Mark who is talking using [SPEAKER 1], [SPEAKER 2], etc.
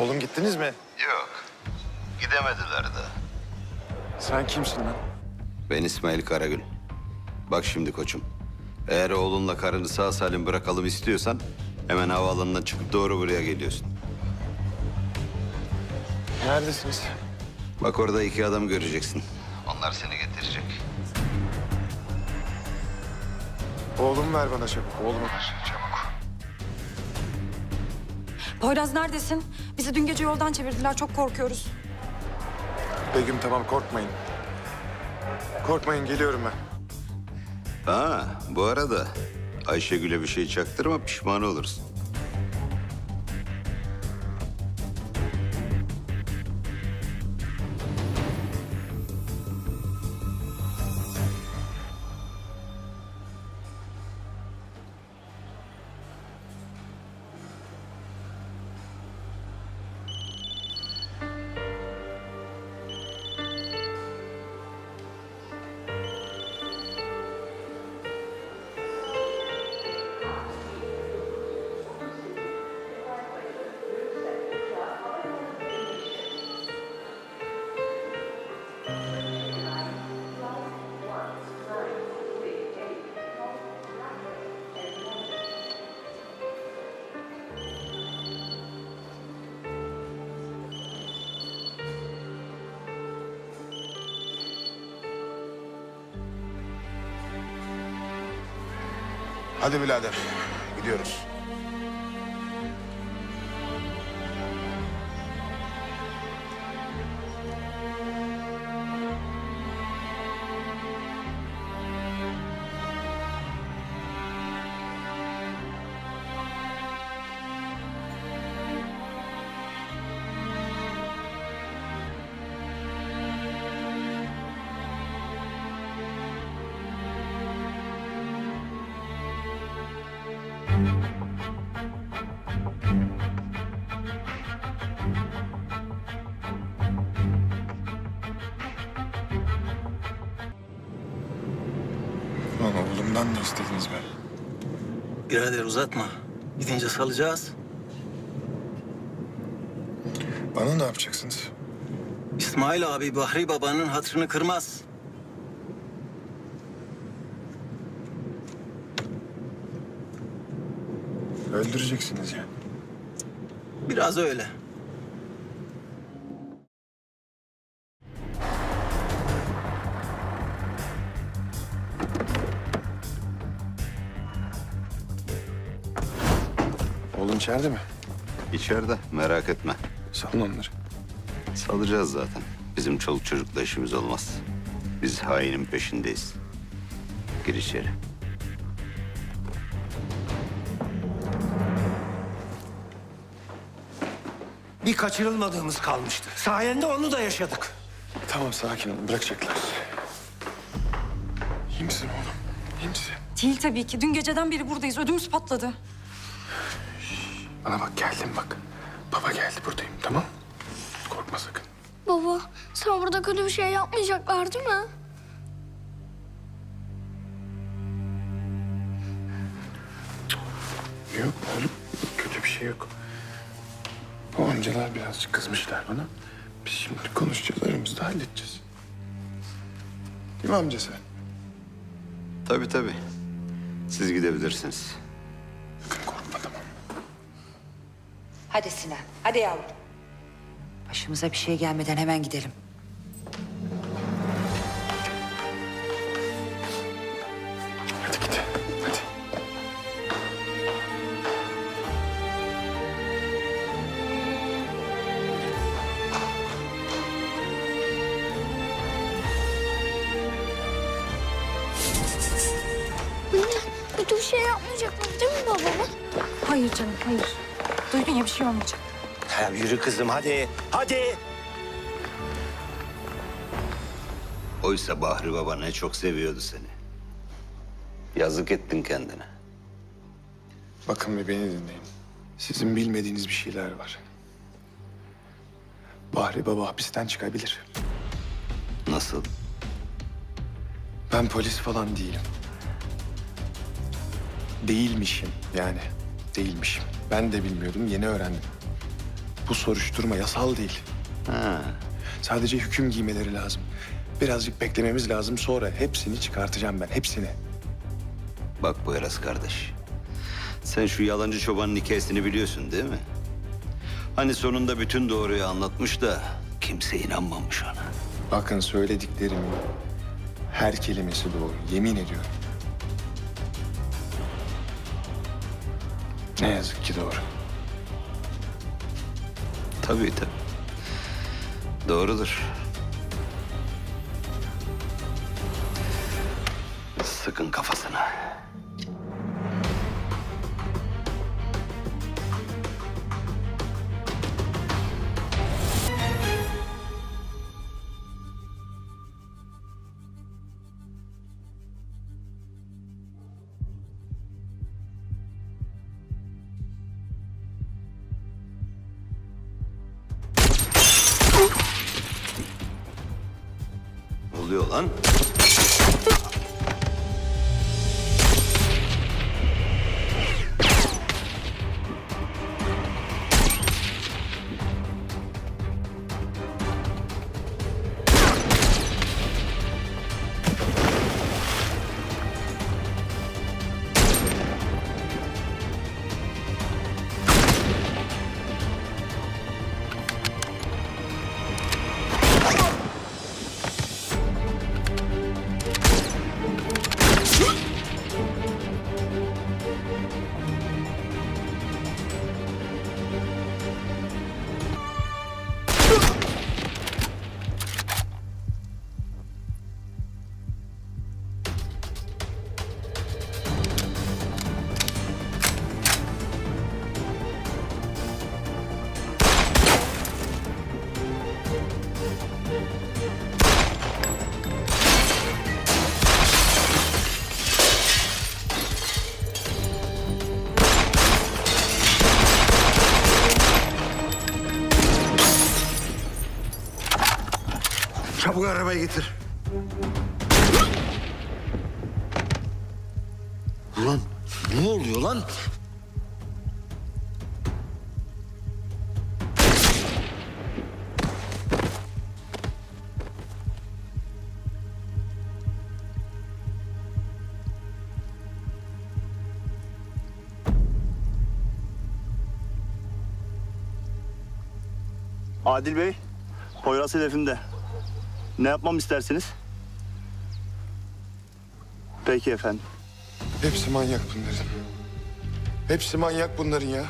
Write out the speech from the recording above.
[SPEAKER 1] Oğlum gittiniz mi?
[SPEAKER 2] Yok. Gidemediler de.
[SPEAKER 1] Sen kimsin lan?
[SPEAKER 2] Ben İsmail Karagül. Bak şimdi koçum. Eğer oğlunla karını sağ salim bırakalım istiyorsan... ...hemen havaalanından çıkıp doğru buraya geliyorsun.
[SPEAKER 1] Neredesiniz?
[SPEAKER 2] Bak orada iki adam göreceksin. Onlar seni getirecek.
[SPEAKER 1] Oğlumu ver bana çabuk. Oğlumu ver. Çabuk.
[SPEAKER 3] Poyraz neredesin? Bizi dün gece yoldan çevirdiler. Çok korkuyoruz.
[SPEAKER 1] Begüm tamam korkmayın. Korkmayın geliyorum ben.
[SPEAKER 2] Ha, bu arada Ayşegül'e bir şey çaktırma pişman olursun.
[SPEAKER 1] Hadi birader. Gidiyoruz. Oğlumdan ne istediniz be?
[SPEAKER 4] Birader uzatma. Gidince salacağız.
[SPEAKER 1] Bana ne yapacaksınız?
[SPEAKER 4] İsmail abi Bahri babanın hatırını kırmaz.
[SPEAKER 1] Öldüreceksiniz yani.
[SPEAKER 4] Biraz öyle.
[SPEAKER 1] Oğlum içeride mi?
[SPEAKER 2] İçeride merak etme.
[SPEAKER 1] Salın onları.
[SPEAKER 2] Salacağız zaten. Bizim çoluk çocukla işimiz olmaz. Biz hainin peşindeyiz. Gir içeri.
[SPEAKER 5] Bir kaçırılmadığımız kalmıştı. Sayende onu da yaşadık.
[SPEAKER 1] Tamam sakin olun. Bırakacaklar. İyi misin oğlum? İyi misin?
[SPEAKER 3] Değil tabii ki. Dün geceden beri buradayız. Ödümüz patladı.
[SPEAKER 1] Bana bak geldim bak. Baba geldi buradayım tamam Korkma sakın.
[SPEAKER 6] Baba, sana burada kötü bir şey yapmayacaklar değil mi?
[SPEAKER 1] Yok oğlum kötü bir şey yok. Bu amcalar birazcık kızmışlar bana. Biz şimdi konuşacağız aramızda halledeceğiz. Değil mi amca sen?
[SPEAKER 2] Tabii tabii. Siz gidebilirsiniz.
[SPEAKER 1] Korkma tamam.
[SPEAKER 7] Hadi Sinan, hadi yavrum. Başımıza bir şey gelmeden hemen gidelim.
[SPEAKER 6] Yapmayacaklar değil mi babama?
[SPEAKER 3] Hayır canım, hayır. Duydun ya bir şey olmayacak.
[SPEAKER 5] Ya yürü kızım hadi. Hadi.
[SPEAKER 2] Oysa Bahri Baba ne çok seviyordu seni. Yazık ettin kendine.
[SPEAKER 1] Bakın bir beni dinleyin. Sizin bilmediğiniz bir şeyler var. Bahri Baba hapisten çıkabilir.
[SPEAKER 2] Nasıl?
[SPEAKER 1] Ben polis falan değilim. Değilmişim yani. Değilmişim. Ben de bilmiyordum, yeni öğrendim. Bu soruşturma yasal değil.
[SPEAKER 2] Ha.
[SPEAKER 1] Sadece hüküm giymeleri lazım. Birazcık beklememiz lazım. Sonra hepsini çıkartacağım ben. Hepsini.
[SPEAKER 2] Bak Poyraz kardeş. Sen şu yalancı çobanın hikayesini biliyorsun değil mi? Hani sonunda bütün doğruyu anlatmış da kimse inanmamış ona.
[SPEAKER 1] Bakın söylediklerimin her kelimesi doğru. Yemin ediyorum. Ne yazık ki doğru.
[SPEAKER 2] Tabii tabii. Doğrudur. Sıkın kafasına. Lan?
[SPEAKER 5] Çabuk arabayı getir.
[SPEAKER 4] Ulan ne oluyor lan?
[SPEAKER 8] Adil Bey, Poyraz hedefimde. Ne yapmamı istersiniz? Peki efendim.
[SPEAKER 1] Hepsi manyak bunların. Hepsi manyak bunların ya.